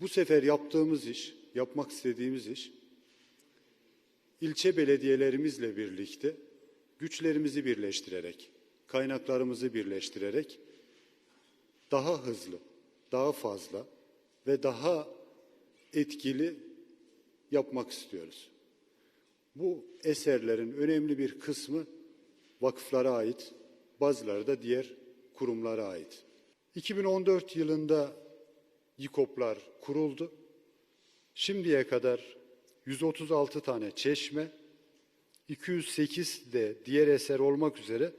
Bu sefer yaptığımız iş, yapmak istediğimiz iş, ilçe belediyelerimizle birlikte güçlerimizi birleştirerek, kaynaklarımızı birleştirerek daha hızlı, daha fazla ve daha etkili yapmak istiyoruz. Bu eserlerin önemli bir kısmı vakıflara ait, bazıları da diğer kurumlara ait. 2014 yılında YİKOP'lar kuruldu. Şimdiye kadar 136 tane çeşme, 208 de diğer eser olmak üzere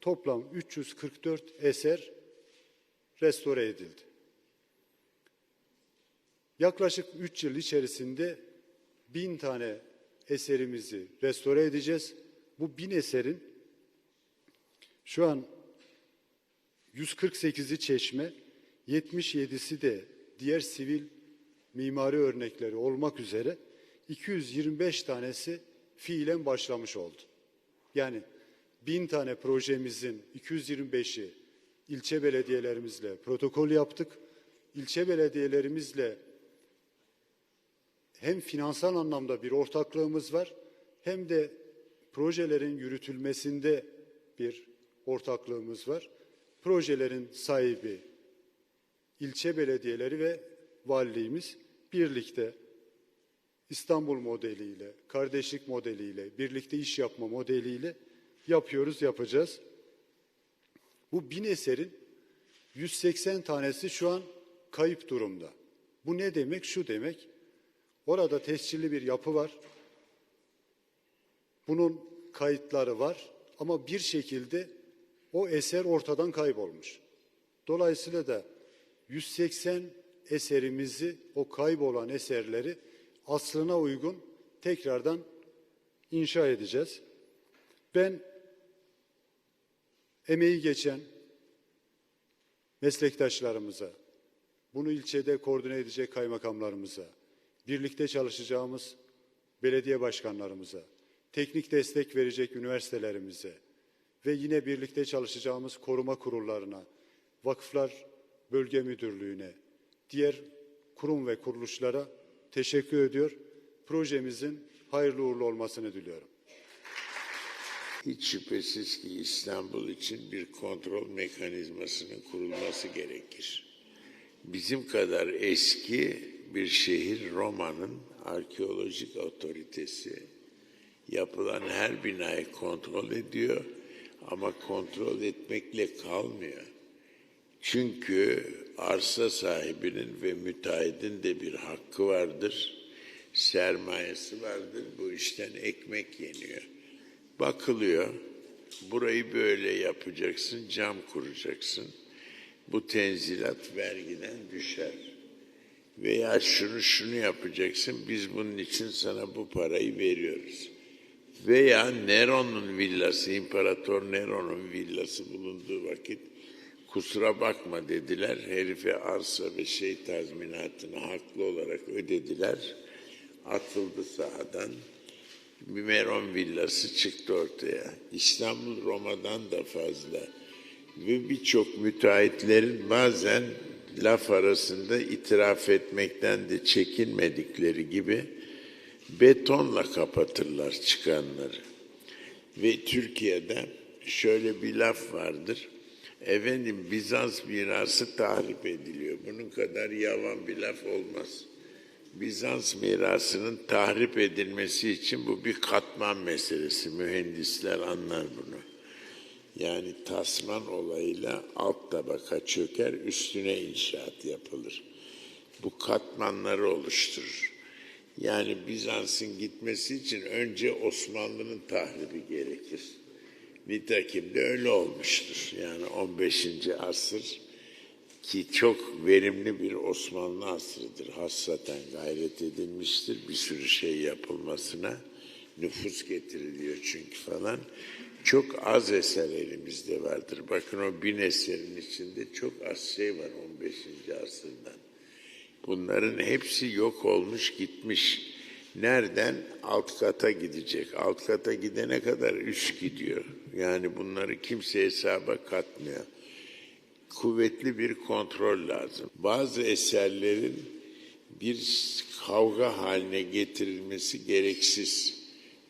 toplam 344 eser restore edildi. Yaklaşık 3 yıl içerisinde bin tane eserimizi restore edeceğiz. Bu bin eserin şu an 148'i çeşme, 77'si de diğer sivil mimari örnekleri olmak üzere 225 tanesi fiilen başlamış oldu. Yani bin tane projemizin 225'i ilçe belediyelerimizle protokol yaptık. İlçe belediyelerimizle hem finansal anlamda bir ortaklığımız var hem de projelerin yürütülmesinde bir ortaklığımız var. Projelerin sahibi ilçe belediyeleri ve valiliğimiz birlikte İstanbul modeliyle, kardeşlik modeliyle, birlikte iş yapma modeliyle yapıyoruz, yapacağız. Bu bin eserin 180 tanesi şu an kayıp durumda. Bu ne demek? Şu demek. Orada tescilli bir yapı var. Bunun kayıtları var ama bir şekilde o eser ortadan kaybolmuş. Dolayısıyla da 180 eserimizi, o kaybolan eserleri aslına uygun tekrardan inşa edeceğiz. Ben emeği geçen meslektaşlarımıza, bunu ilçede koordine edecek kaymakamlarımıza, birlikte çalışacağımız belediye başkanlarımıza, teknik destek verecek üniversitelerimize ve yine birlikte çalışacağımız koruma kurullarına, vakıflar bölge müdürlüğüne, diğer kurum ve kuruluşlara teşekkür ediyor. Projemizin hayırlı uğurlu olmasını diliyorum. Hiç şüphesiz ki İstanbul için bir kontrol mekanizmasının kurulması gerekir. Bizim kadar eski bir şehir Roma'nın arkeolojik otoritesi yapılan her binayı kontrol ediyor ama kontrol etmekle kalmıyor. Çünkü arsa sahibinin ve müteahhidin de bir hakkı vardır. Sermayesi vardır. Bu işten ekmek yeniyor. Bakılıyor. Burayı böyle yapacaksın, cam kuracaksın. Bu tenzilat vergiden düşer. Veya şunu şunu yapacaksın, biz bunun için sana bu parayı veriyoruz. Veya Neron'un villası, İmparator Neron'un villası bulunduğu vakit kusura bakma dediler. Herife arsa ve şey tazminatını haklı olarak ödediler. Atıldı sahadan. Bir Meron villası çıktı ortaya. İstanbul Roma'dan da fazla. Ve birçok müteahhitlerin bazen laf arasında itiraf etmekten de çekinmedikleri gibi betonla kapatırlar çıkanları. Ve Türkiye'de şöyle bir laf vardır. Efendim Bizans mirası tahrip ediliyor. Bunun kadar yavan bir laf olmaz. Bizans mirasının tahrip edilmesi için bu bir katman meselesi. Mühendisler anlar bunu. Yani tasman olayıyla alt tabaka çöker, üstüne inşaat yapılır. Bu katmanları oluşturur. Yani Bizans'ın gitmesi için önce Osmanlı'nın tahribi gerekir. Nitekim de öyle olmuştur. Yani 15. asır ki çok verimli bir Osmanlı asrıdır. Hassaten gayret edilmiştir bir sürü şey yapılmasına. Nüfus getiriliyor çünkü falan. Çok az eser elimizde vardır. Bakın o bin eserin içinde çok az şey var 15. asırdan. Bunların hepsi yok olmuş gitmiş. Nereden? Alt kata gidecek. Alt kata gidene kadar üst gidiyor. Yani bunları kimse hesaba katmıyor. Kuvvetli bir kontrol lazım. Bazı eserlerin bir kavga haline getirilmesi gereksiz.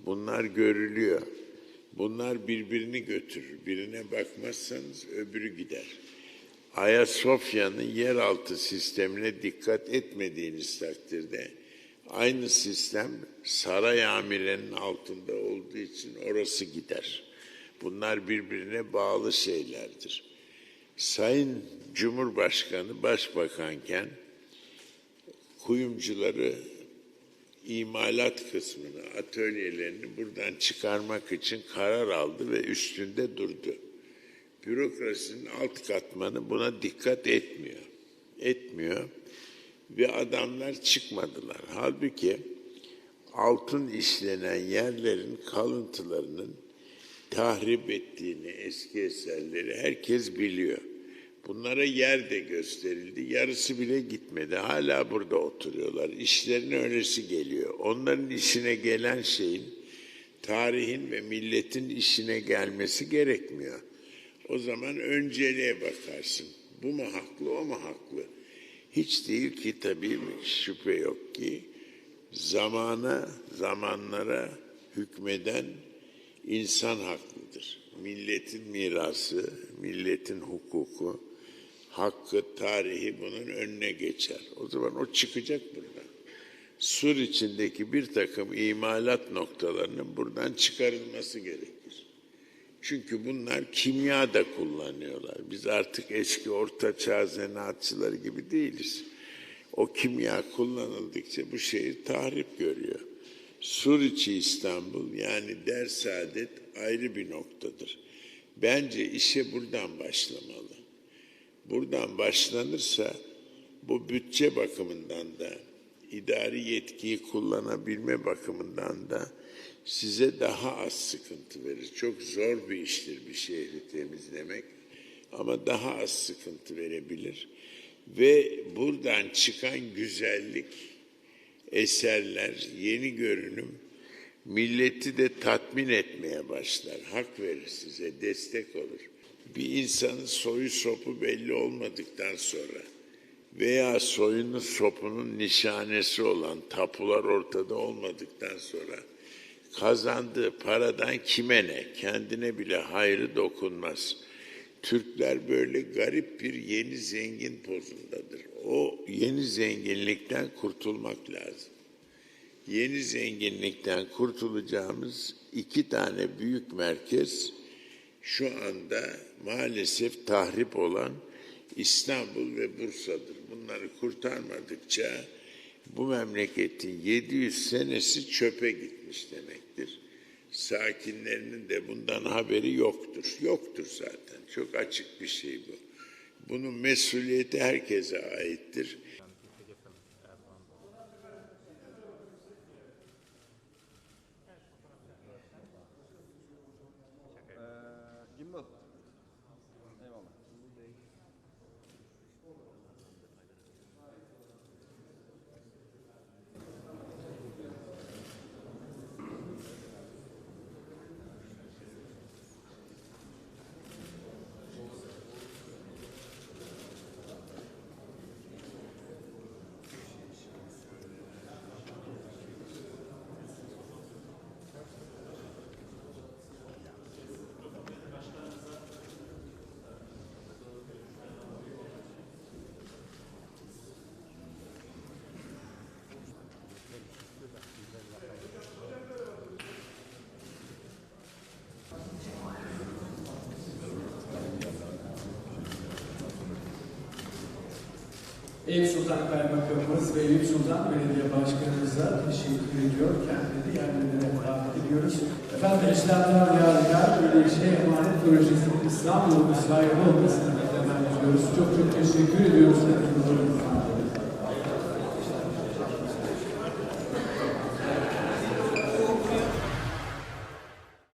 Bunlar görülüyor. Bunlar birbirini götürür. Birine bakmazsanız öbürü gider. Ayasofya'nın yeraltı sistemine dikkat etmediğiniz takdirde aynı sistem saray amirinin altında olduğu için orası gider. Bunlar birbirine bağlı şeylerdir. Sayın Cumhurbaşkanı başbakanken kuyumcuları imalat kısmını, atölyelerini buradan çıkarmak için karar aldı ve üstünde durdu. Bürokrasinin alt katmanı buna dikkat etmiyor. Etmiyor ve adamlar çıkmadılar. Halbuki altın işlenen yerlerin kalıntılarının tahrip ettiğini eski eserleri herkes biliyor. Bunlara yer de gösterildi. Yarısı bile gitmedi. Hala burada oturuyorlar. İşlerine öylesi geliyor. Onların işine gelen şeyin tarihin ve milletin işine gelmesi gerekmiyor. O zaman önceliğe bakarsın. Bu mu haklı, o mu haklı? Hiç değil ki tabii şüphe yok ki zamana, zamanlara hükmeden insan haklıdır. Milletin mirası, milletin hukuku, hakkı, tarihi bunun önüne geçer. O zaman o çıkacak buradan. Sur içindeki bir takım imalat noktalarının buradan çıkarılması gerekir. Çünkü bunlar kimya da kullanıyorlar. Biz artık eski orta çağ zanaatçıları gibi değiliz. O kimya kullanıldıkça bu şehir tahrip görüyor. Suriçi İstanbul yani Dersaadet ayrı bir noktadır. Bence işe buradan başlamalı. Buradan başlanırsa bu bütçe bakımından da idari yetkiyi kullanabilme bakımından da size daha az sıkıntı verir. Çok zor bir iştir bir şehri temizlemek ama daha az sıkıntı verebilir. Ve buradan çıkan güzellik, eserler, yeni görünüm milleti de tatmin etmeye başlar. Hak verir size, destek olur. Bir insanın soyu sopu belli olmadıktan sonra veya soyunun sopunun nişanesi olan tapular ortada olmadıktan sonra kazandığı paradan kime ne? Kendine bile hayrı dokunmaz. Türkler böyle garip bir yeni zengin pozundadır. O yeni zenginlikten kurtulmak lazım. Yeni zenginlikten kurtulacağımız iki tane büyük merkez şu anda maalesef tahrip olan İstanbul ve Bursa'dır. Bunları kurtarmadıkça bu memleketin 700 senesi çöpe gitmiş demektir. Sakinlerinin de bundan haberi yoktur. Yoktur zaten. Çok açık bir şey bu. Bunun mesuliyeti herkese aittir. Gimbal. Eyvallah. Eyüp Sultan Kaymakamımız ve Eyüp Sultan Belediye Başkanımıza teşekkür ediyor. Kendileri yerlerine davet ediyoruz. Efendim İslam'dan Yadigar Birleşe Emanet Projesi'nin İstanbul'un sahibi olmasını temenni ediyoruz. Çok çok teşekkür ediyoruz. Hepinize.